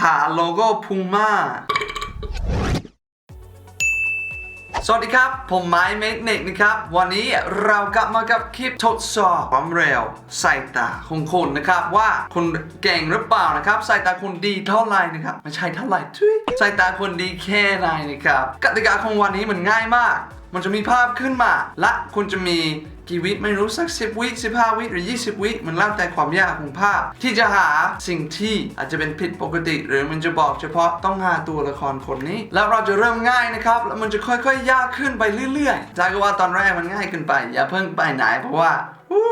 หาโลโก้พูม่าสวัสดีครับ ผมไม้เมกเนกนะครับ วันนี้เรากลับมากับคลิปทดสอบความเร็วสายตาของคุณนะครับ ว่าคุณเก่งหรือเปล่านะครับสายตาคุณดีเท่าไหร่นะครับไม่ใช่เท่าไหร่ทุยสายตาคุณดีแค่ไหนนะครับกติกาของวันนี้มันง่ายมาก มันจะมีภาพขึ้นมา และคุณจะมี กี่วิไม่รู้สัก 10 วิ 15 วิหรือ 20 วิ มันแล้วแต่ความยากของภาพ ที่จะหาสิ่งที่อาจจะเป็นผิดปกติ หรือมันจะบอกเฉพาะต้องหาตัวละครคนนี้ แล้วเราจะเริ่มง่ายนะครับ แล้วมันจะค่อยๆ ยากขึ้นไปเรื่อยๆจากว่าตอนแรกมันง่ายเกินไป อย่าเพิ่งไปไหนเพราะว่าวู้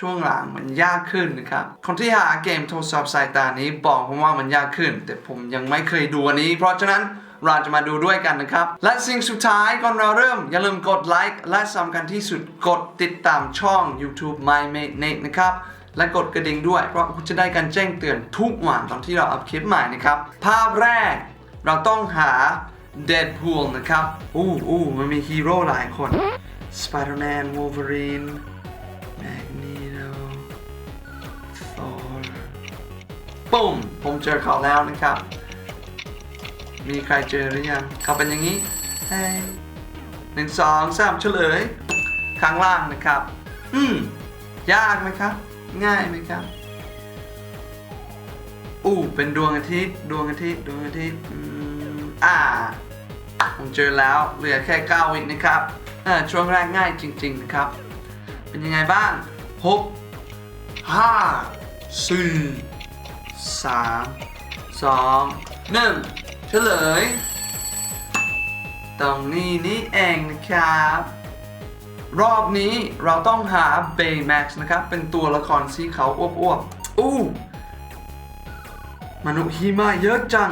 ช่วงหลังมันยากขึ้นนะครับ คนที่หาเกมทดสอบสายตานี้บอกผมว่ามันยากขึ้น แต่ผมยังไม่เคยดูอันนี้ เพราะฉะนั้น เราจะมาดูด้วยกันนะครับ และสิ่งสุดท้ายก่อนเราเริ่ม อย่าลืมกดไลค์และสำคัญที่สุดกดติดตามช่อง YouTube My Mate Nate นะครับและกดกระดิ่งด้วย เพราะคุณจะได้การแจ้งเตือนทุกวันตอนที่เราอัพคลิปใหม่นะครับ ภาพแรกเราต้องหา Deadpool นะครับ อู้อู้มันมีฮีโร่หลายคน Spider-Man Wolverine Magneto Thor ปุ่มผมเจอเขาแล้วนะครับ มีใครเจอหรือยังเขาเป็นอย่างนี้หนึ่งสองสามเฉลย ข้างล่างนะครับ อืม ยากไหมครับ ง่ายไหมครับ อู้เป็นดวงอาทิตย์ ดวงอาทิตย์ ดวงอาทิตย์อ่า ผมเจอแล้ว เหลือแค่9วินะครับช่วงแรกง่ายจริง ๆ นะครับ เป็นยังไงบ้าง 6 5 4 3 2 1 ลย ตรงนี้นี่เองนะครับ รอบนี้เราต้องหา Baymax นะครับ เป็นตัวละครสีขาวอ้วบๆอู้มนุษย์หิมะเยอะจัง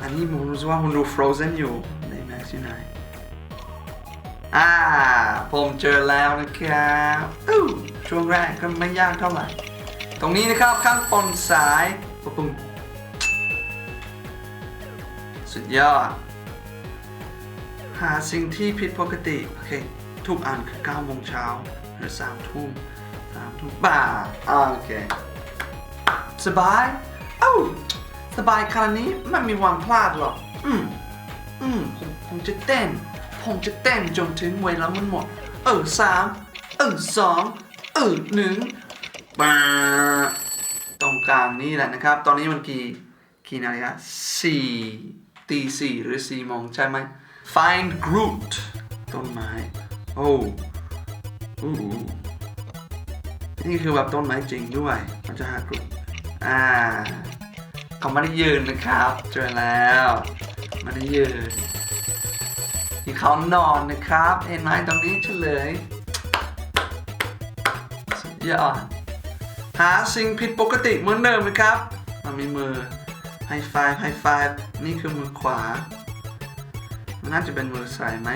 อันนี้ผมรู้สึกว่าผมดู Frozen อยู่ Baymax อยู่ไหนอ่า ผมเจอแล้วนะครับอู้ช่วงแรกก็ไม่ยากเท่าไหร่ ตรงนี้นะครับข้างบนซ้ายปุ๊บ สุดยอด หาสิ่งที่ผิดปกติ โอเค ทุกอันคือ9โมงเช้าหรือ3ทุ่ม3ทุ่มบ่าโอเค สบาย เอ้า สบายขนาดนี้ไม่มีวันพลาดหรอก อืม อืม ผมผมจะเต้น ผมจะเต้นจนถึงเวลามันหมด เออสามเออสองเออหนึ่งบ้าตรงกลางนี่แหละนะครับ ตอนนี้มันกี่กี่นาฬิกาสี่ ตีสี่หรือสี่โมงใช่ไหม find Groot ต้นไม้ โอ้อู้นี่คือแบบต้นไม้จริงด้วย มันจะหากรุดอ่าเขาไม่ได้ยืนนะครับ เจอแล้วไม่ได้ยืนที่เขานอนนะครับ เห็นไหมตรงนี้เฉลยสุดยอดหาสิ่งผิดปกติเหมือนเดิมนะครับ มันมีมือ ไฮไฟไฮไฟนี่คือมือขวา มันน่าจะเป็นมือซ้ายไหม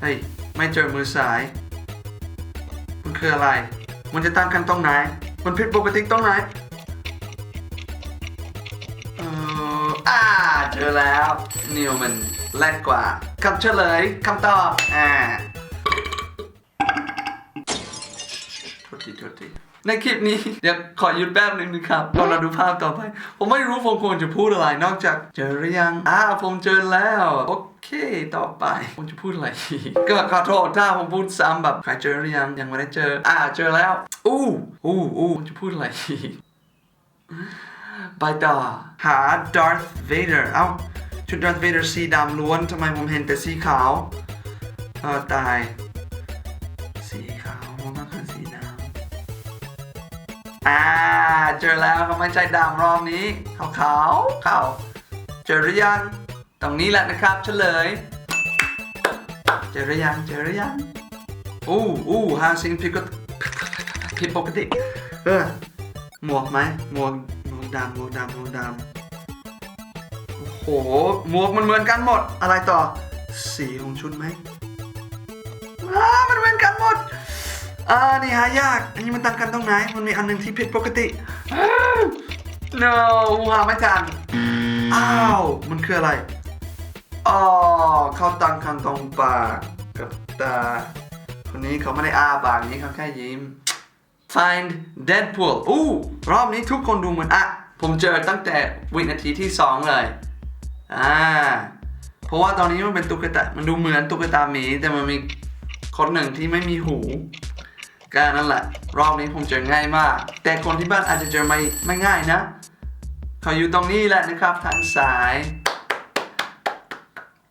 เฮ้ย ไม่เจอมือซ้าย มันคืออะไร มันจะตั้งกันตรงไหน มันผิดปกติตรงไหน เอออ่า เจอแล้ว นิวมันแรกกว่าคำเฉลยคำตอบ อ่า ทีโทษทีในคลิปนี้เดี๋ยวขอหยุดแป๊บหนึงนะครับก่อนเราดูภาพต่อไป ผมไม่รู้ผมควรจะพูดอะไรนอกจากเจอหรือยังอ่าผมเจอแล้วโอเคต่อไป ผมจะพูดอะไรก็ขอโทษถ้าผมพูดซ้ำแบบใครเจอหรือยังยังไม่ได้เจอ อ่าเจอแล้ว อู้อู้อู้ผมจะพูดอะไรไปต่อหา Darth Vader เอ้าชุด Darth Vader สีดำล้วนทำไมผมเห็นแต่สีขาวเออตาย อ่าเจอแล้วก็ไม่ใช่ดำรอบนี้ขาวขาวขาวเจอหรือยังตรงนี้แหละนะครับเฉลย เจอหรือยังเจอหรือยังอู้อู้หาสิ่งผิดกติผิดปกติเออหมวกไหมหมวกหมวกดำหมวกดำหมวกดำโอ้โหหมวกมันเหมือนกันหมดอะไรต่อสีของชุดไหมอ้ามันเหมือนกันหมด อ่านี่หายากอันนี้มันต่างกันตรงไหน มันมีอันหนึ่งที่ผิดปกติ no หาไม่ทันอ้าว มันคืออะไรอ๋อเขาตั้งกันตรงปากกับตา คนนี้เขาไม่ได้อ้าปากนี้เขาแค่ยิ้ม Find Deadpool อู้รอบนี้ทุกคนดูเหมือนอะ ผมเจอตั้งแต่วินาทีที่สองเลย อ่า เพราะว่าตอนนี้มันเป็นตุ๊กตา มันดูเหมือนตุ๊กตาหมี แต่มันมีคนหนึ่งที่ไม่มีหู ก็นั่นแหละ รอบนี้ผมจอง่ายมาก แต่คนที่บ้านอาจจะเจอไม่ไม่ง่ายนะ เขาอยู่ตรงนี้แหละนะครับทางซ้าย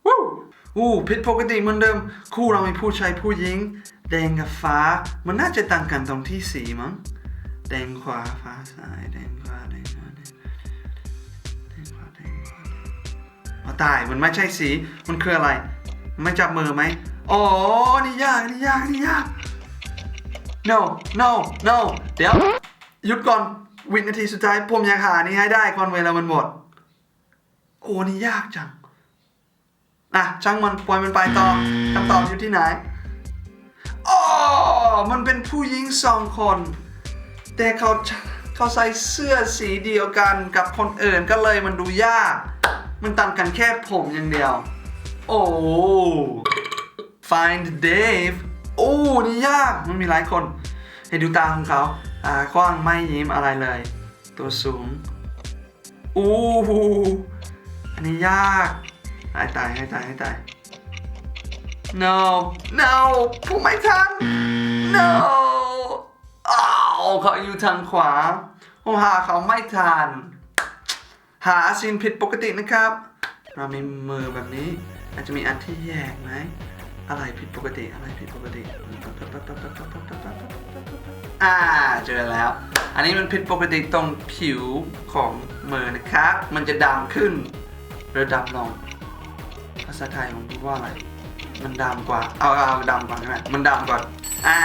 วู้วู้ผิดปกติเหมือนเดิม คู่เรามีผู้ชายผู้หญิง แดงกับฟ้า มันน่าจะต่างกันตรงที่สีมั้งแดงขวาฟ้าซ้ายแดงขวาแดงขวาแดงแดงขวาแดงขวาอ๋อตายมันไม่ใช่สีมันคืออะไร ไม่จับมือไหมอ๋อนี่ยากนี่ยากนี่ยาก no no no เดี๋ยว หยุดก่อน วินาทีสุดท้ายผมอยากหานี่ให้ได้ก่อนเวลามันหมด โอ้นี่ยากจัง อะ ช่างมันปล่อยมันไปต่อคำตอบอยู่ที่ไหนอ๋อมันเป็นผู้หญิงสองคน แต่เขาเขาใส่เสื้อสีเดียวกันกับคนอื่นก็เลยมันดูยาก มันต่างกันแค่ผมอย่างเดียว โอ้ find Dave โอ้นี่ยากมันมีหลายคนให้ดูตาของเขาตากว้างไม่ยิ้มอะไรเลย ตัวสูงอู้หูอันนี้ยากให้ตายให้ตายให้ตาย no no ผมไม่ทัน no อ้าวเขาอยู่ทางขวาผมหาเขาไม่ทัน หาสิ่งผิดปกตินะครับ เรามีมือแบบนี้ อาจจะมีอันที่แยกไหม อะไรผิดปกติอะไรผิดปกติอ่าเจอแล้ว อันนี้มันผิดปกติตรงผิวของมือนะครับ มันจะดำขึ้นหรือดำลงภาษาไทยผมพูดว่าอะไร มันดำกว่า เอาเอาดำก่อนใช่ไหมมันดำกว่า อ่า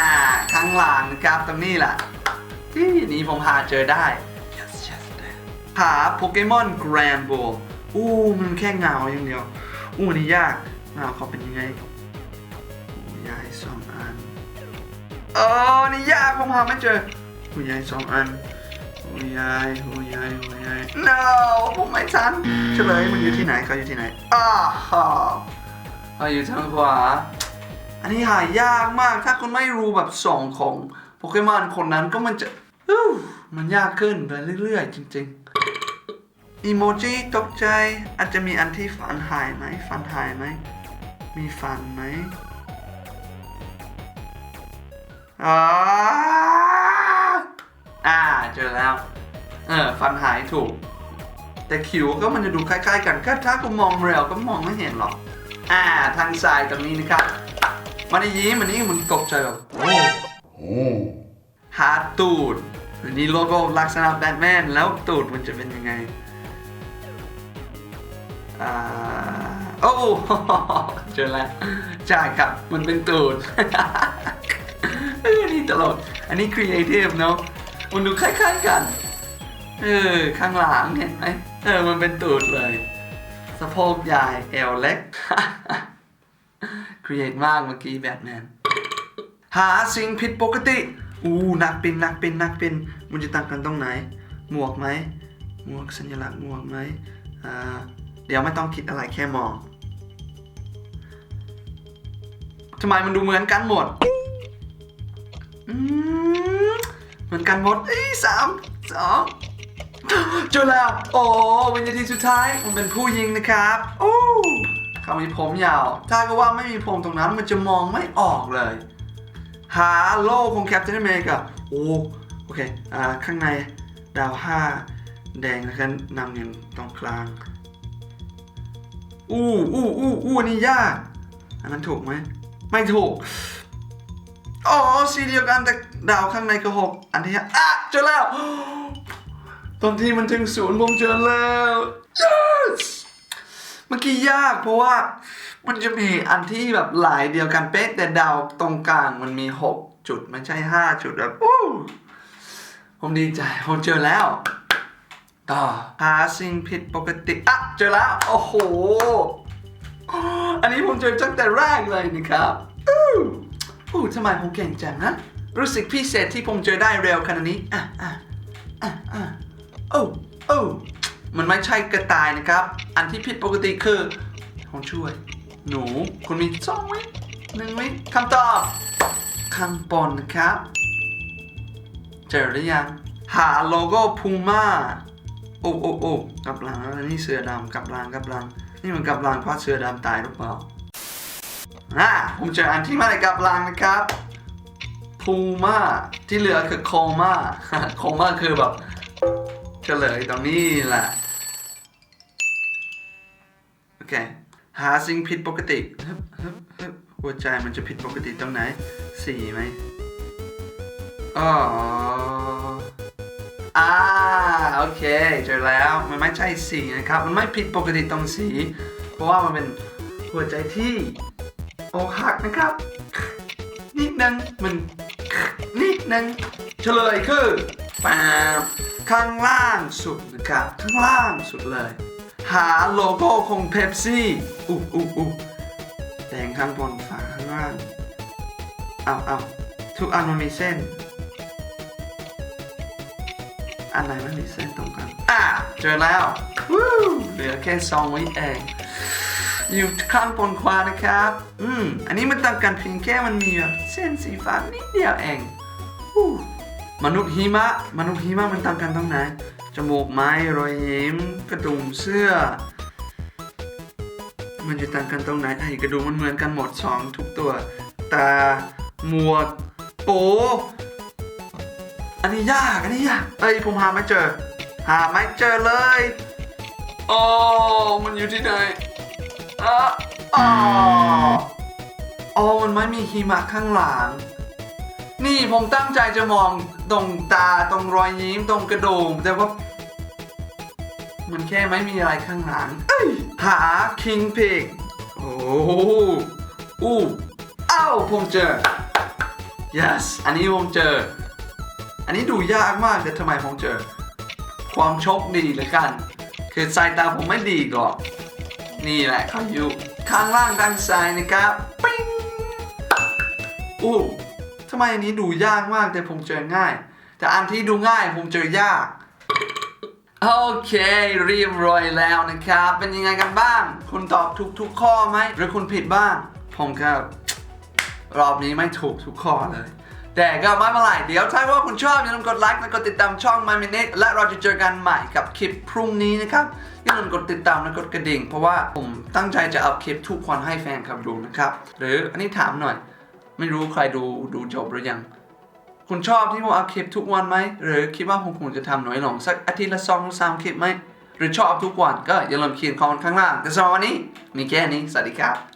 ข้างหลังนะครับตรงนี้แหละที่นี้ผมหาเจอได้ yes yes หาโปเกมอนแกรนโบอู้มันแค่เงาอย่างเดียวอู้นี่ยากเงาเขาเป็นยังไงหู ยายสองอันเออนี่ยากผมหาไม่เจอหูยายสองอันหูยายหูยายหูยาย no ผมไม่ทันเฉลยมันอยู่ที่ไหนเขาอยู่ที่ไหนอ้าวเขาอยู่ทางขวา อันนี้หายากมากถ้าคุณไม่รู้แบบส่งของโปเกมอนคนนั้นก็มันจะอู้มันยากขึ้นไปเรื่อยๆ จริงๆ อีโมจิตกใจ อาจจะมีอันที่ฟันหายไหมฟันหายไหม มีฟันไหม อ่าอ่าเจอแล้ว เออฟันหายถูก แต่คิวก็มันจะดูคล้ายๆกันก็ถ้ากูมองเร็วก็มองไม่เห็นหรอก อ่าทางซ้ายตรงนี้นะครับ มันได้ยิ้มอันนี้มันตกใจแบบโอ้หาตูดอันนี้โลโก้ลักษณะแบทแมนแล้วตูดมันจะเป็นยังไงอ่าโอ้เจอแล้วใช่ครับมันเป็นตูด เออนี่ตลกอันนี้ครีเอทีฟเนาะมันดูคล้ายๆกัน เออ ข้างหลังเห็นไหมเออ มันเป็นตูดเลย สะโพกใหญ่เอวเล็กครีเอทมากเมื่อกี้แบทแมนหาสิ่งผิดปกติ อู้นักเป็นนักเป็นนักเป็นมันจะต่างกันตรงไหน หมวกไหมหมวกสัญลักษณ์หมวกไหมอ่าเดี๋ยวไม่ต้องคิดอะไรแค่มองทำไมมันดูเหมือนกันหมด อืมเหมือนกันหมดเอ้ยสามสองเจอแล้ว โอ้วินาทีสุดท้าย มันเป็นผู้ยิงนะครับโอ้เขามีผมยาว ถ้าก็ว่าไม่มีผมตรงนั้นมันจะมองไม่ออกเลย หาโล่ของแคป t ท i n อเมกาโอ้โอเค อ่า ข้างในดาวห้าแดงแล้วก็นำเงินตรงกลาง อู้อู้อู้อู้อันนี่ยาก อันนั้นถูกไหม ไม่ถูก อ๋อสีเดียวกันแต่ดาวข้างในก็หกอันที่อะเจอแล้ว ตอนที่มันถึงศูนย์ผมเจอแล้ว yes เมื่อกี้ยากเพราะว่ามันจะมีอันที่แบบหลายเดียวกันเป๊ะแต่ดาวตรงกลางมันมี6จุดไม่ใช่5จุดแบบอู้ผมดีใจผมเจอแล้วต่อหาสิ่งผิดปกติอะเจอแล้ว โอ้โห อันนี้ผมเจอตั้งแต่แรกเลยนะครับอู้ อู้ทำไมผมเก่งจังนะ รู้สึกพิเศษที่ผมเจอได้เร็วขนาดนี้ อะอะอะอะโอ้โอ้มันไม่ใช่กระต่ายนะครับ อันที่ผิดปกติคือผมช่วย หนู คุณมีสองวิหนึ่งวิคำตอบข้างบนนะครับ เจอหรือยัง หาโลโก้พูม่าโอ้โอ้โอ้กับหลังแล้วนี่เสือดำกับหลังกับหลัง นี่มันกับหลังเพราะเสือดำตายหรือเปล่า อ่าผมเจออันที่มาในกลับลังนะครับพูม่าที่เหลือคือโคม่าโคม่าคือแบบเฉลยตรงนี้แหละโอเคหาสิ่งผิดปกติหัวใจมันจะผิดปกติตรงไหน สีไหมอ๋ออ่าโอเคเจอแล้วมันไม่ใช่สีนะครับ มันไม่ผิดปกติตรงสี เพราะว่ามันเป็นหัวใจที่ อกหักนะครับ นิดนึงมันนิดนึงเฉลยคือปาบข้างล่างสุดนะครับ ข้างล่างสุดเลย หาโลโก้ของเพปซี่อุ๊อุ๊อุ๊แดงข้างบนฝาข้างล่างเอาเอาทุกอันมันมีเส้น อันไหนไม่มีเส้นตรงกัน อะ เจอแล้ววู้เหลือแค่สองวิเอง อยู่ข้างบนขวานะครับ อืม อันนี้มันต่างกันเพียงแค่มันมีแบบเส้นสีฟ้านิดเดียวเองมนุษย์หิมะ มนุษย์หิมะมันต่างกันตรงไหน จมูกไม้รอยยิ้ม กระดุมเสื้อ มันจะต่างกันตรงไหนไอ้กระดุมมันเหมือนกันหมดสองทุกตัว ตา หมวกโปอันนี้ยากอันนี้ยากเอ้ยผมหาไม่เจอ หาไม่เจอเลย โอ้ มันอยู่ที่ไหน อ๋ออ๋อมันไม่มีหิมะข้างหลัง นี่ผมตั้งใจจะมองตรงตาตรงรอยยิ้มตรงกระโดงแต่ว่า มันแค่ไม่มีอะไรข้างหลังเอ้ยหา King Pig โอ้โอู้อ้าวผมเจอ yes อันนี้ผมเจอ อันนี้ดูยากมากแต่ทำไมผมเจอ ความโชคดีลยกัน คือสายตาผมไม่ดีหรอก นี่แหละเขาอยู่ข้างล่างด้านซ้ายนะครับปิ้งอู้ทำไมอันนี้ดูยากมากแต่ผมเจอง่าย แต่อันที่ดูง่ายผมเจอยาก โอเคเรียบร้อยแล้วนะครับ เป็นยังไงกันบ้าง คุณตอบถูกทุกข้อไหมหรือคุณผิดบ้าง ผมก็รอบนี้ไม่ถูกทุกข้อเลย แต่ก็ไม่เป็นไรเดี๋ยวถ้าว่าคุณชอบอย่าลืมกดไลค์และกดติดตามช่อง My Minute และเราจะเจอกันใหม่กับคลิปพรุ่งนี้นะครับอย่าลืมกดติดตามและกดกระดิ่ง เพราะว่าผมตั้งใจจะเอาคลิปทุกคนให้แฟนคลับดูนะครับ หรืออันนี้ถามหน่อย ไม่รู้ใครดูดูจบหรือยัง คุณชอบที่ผมอัพคลิปทุกวันไหมหรือคิดว่าผมควรจะทำน้อยลงสักอาทิตย์ละสองหรือสามคลิปไหมหรือชอบทุกวันก็อย่าลืมเขียนคอมเมนต์ข้างล่างแต่สำหรับวันนี้มีแค่นี้สวัสดีครับ